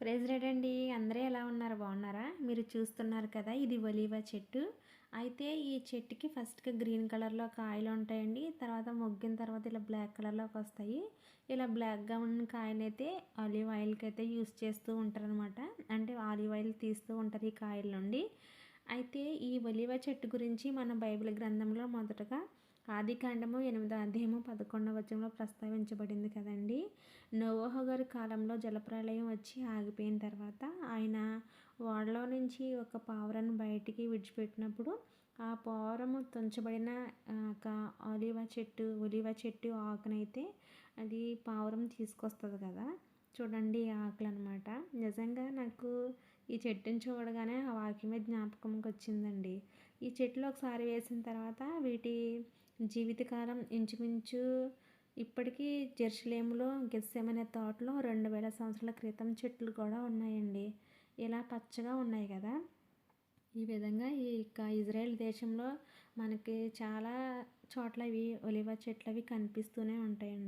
Phrase red అండి. అందరూ ఎలా ఉన్నారు? బాగున్నారా? మీరు చూస్తున్నారు కదా ఇది ఒలీవా చెట్టు. అయితే ఈ చెట్టుకి ఫస్ట్గా గ్రీన్ కలర్లో కాయలు ఉంటాయండి. తర్వాత మొగ్గిన తర్వాత ఇలా బ్లాక్ కలర్లోకి వస్తాయి. ఇలా బ్లాక్గా ఉన్న కాయనైతే ఆలివ్ ఆయిల్కి అయితే యూస్ చేస్తూ ఉంటారనమాట అంటే ఆలివ్ ఆయిల్ తీస్తూ ఉంటారు ఈ కాయల నుండి అయితే ఈ ఒలివ చెట్టు గురించి మన బైబిల్ గ్రంథంలో మొదటగా ఆదికాండము ఎనిమిదో అధ్యాయము పదకొండవ వచనంలో ప్రస్తావించబడింది కదండి. నోవోహ గారి కాలంలో జలప్రలయం వచ్చి ఆగిపోయిన తర్వాత ఆయన వాడలో నుంచి ఒక పావురాన్ని బయటికి విడిచిపెట్టినప్పుడు ఆ పావురము తుంచబడిన ఒక ఒలివ చెట్టు ఒలివ చెట్టు ఆకునైతే అది పావురం తీసుకొస్తుంది కదా. చూడండి ఆకులు అనమాట నిజంగా నాకు ఈ చెట్టుని చూడగానే ఆ వాక్యమే జ్ఞాపకంకి వచ్చిందండి ఈ చెట్లు ఒకసారి వేసిన తర్వాత వీటి జీవితకాలం ఇంచుమించు ఇప్పటికీ జెరూసలేంలో గెస్సేమనే తోటలో రెండు వేల సంవత్సరాల క్రితం చెట్లు కూడా ఉన్నాయండి. ఇలా పచ్చగా ఉన్నాయి కదా. ఈ విధంగా ఈ యొక్క ఇజ్రాయెల్ దేశంలో మనకి చాలా చోట్ల ఇవి ఒలివ చెట్లు అవి కనిపిస్తూనే ఉంటాయండి.